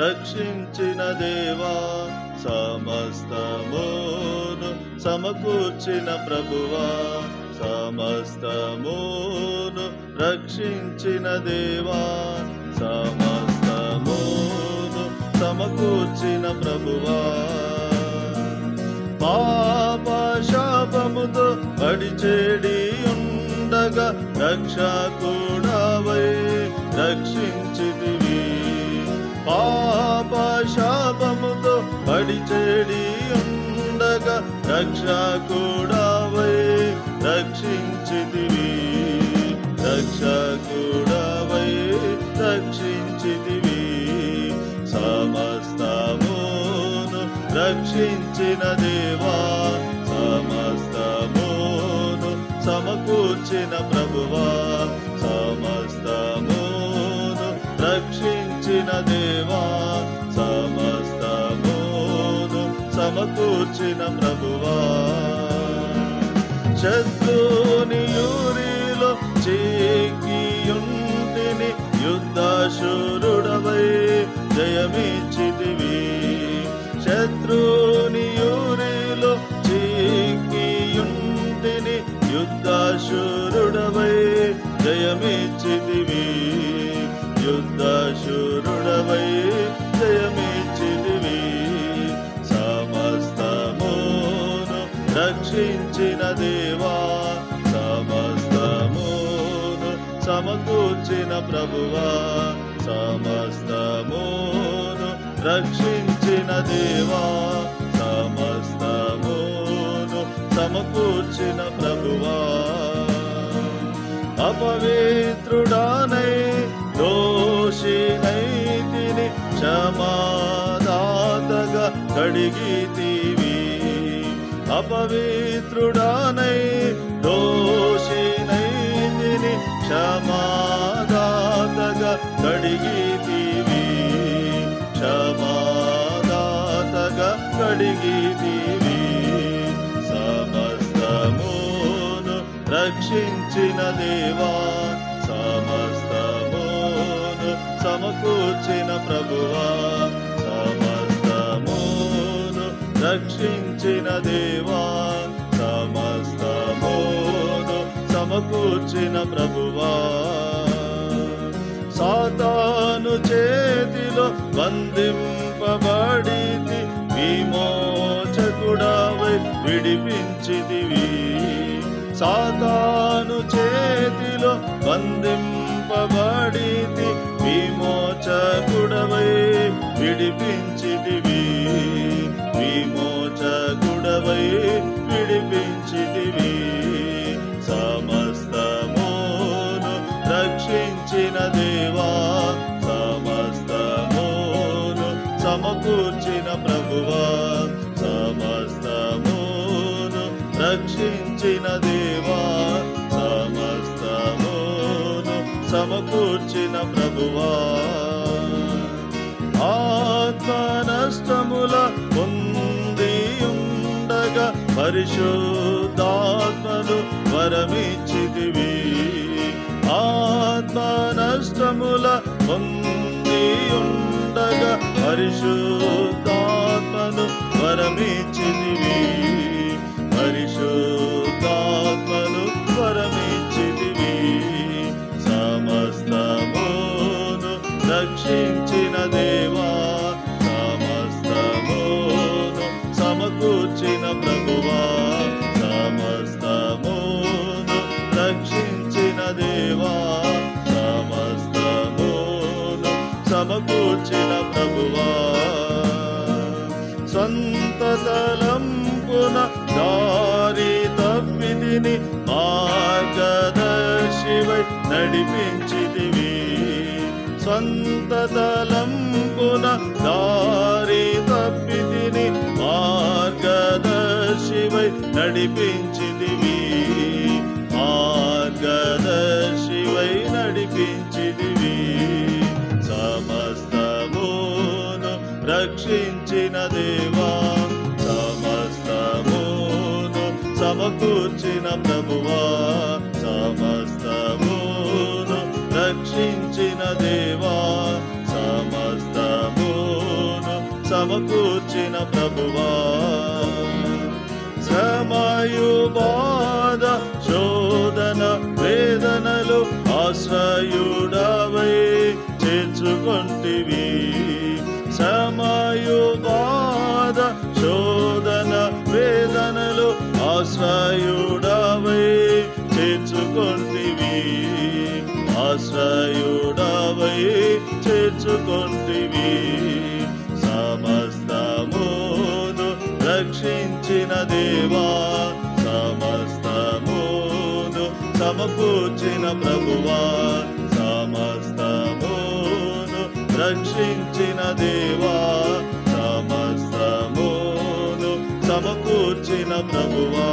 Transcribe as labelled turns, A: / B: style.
A: రక్షించిన దేవా సమస్తమును సమకూర్చిన ప్రభువా సమస్తమును రక్షించిన దేవా సమస్తమును సమకూర్చిన ప్రభువా. పాప శాపముతో పడిచేడి ఉండగా రక్ష రక్షకుడవై రక్షించ చెడి ఉండగా రక్షకుడవై రక్షించితివి. రక్షకుడవై రక్షించితివి. సమస్తమును రక్షించిన దేవా సమస్తమును సమకూర్చిన ప్రభువా సమస్తమును రక్షించిన దేవా. సమకూర్చిన ప్రభువా శత్రుని యూరిలో చేకియుంటిని యుద్ధశూరుడవై జయమిచ్చితివి. శత్రుని యూరిలో చేకియుంటిని యుద్ధశూరుడవై జయమిచ్చితివి. రక్షించిన దేవా సమస్తమును సమకూర్చిన ప్రభువా సమస్తమును రక్షించిన దేవా సమస్తమును సమకూర్చిన ప్రభువా. అపవిత్రుడానై దోషినైతిని క్షమాదాతగా కడిగితివి అపవిత్రుడానై దోషినైతిని క్షమాదాతగా కడిగితివి. క్షమాదాతగా కడిగితివి. సమస్తమును రక్షించిన దేవా సమస్తమును సమకూర్చిన ప్రభువా. రక్షించిన దేవా సమస్తమోను సమకూర్చిన ప్రభువా. సాతాను చేతిలో బంధింపబడితి విమోచకుడవై విడిపించితివి. సాతాను చేతిలో బంధింపబడితి విమోచకుడవై విడిపించితివి. రక్షించిన దేవా సమస్తమును సమకూర్చిన ప్రభువా సమస్తమును రక్షించిన దేవా సమస్తమును సమకూర్చిన ప్రభువా. ఆత్మ నష్టముల ఉండగా పరిశుద్ధాత్మను వరమిచ్చితివి. ఆత్మ నష్టముల పొంది ఉండగా పరిశుద్ధాత్మను వరమిచ్చితివి. పరిశుద్ధాత్మను వరమిచ్చితివి. సమస్తమును రక్షించిన దేవా తప్పిదిని మార్గదర్శివై నడిపించితివి. స్వంత తలంపున దారి తప్పితిని మార్గదర్శివై నడిపించితివి. మార్గదర్శివై నడిపించితివి. సమస్తమును రక్షించిన దేవా. సమకూర్చిన ప్రభువా సమస్తమును రక్షించిన దేవా సమస్తమును సమకూర్చిన ప్రభువా. సమయు బాధ శోధన వేదనలు ఆశ్రయుడవై ఆశ్రయుడవై చేర్చుకొంటివి. సమస్తమును రక్షించిన దేవా సమస్తమును సమకూర్చిన ప్రభువా సమస్తమును రక్షించిన దేవా సమస్తమును సమకూర్చిన ప్రభువా.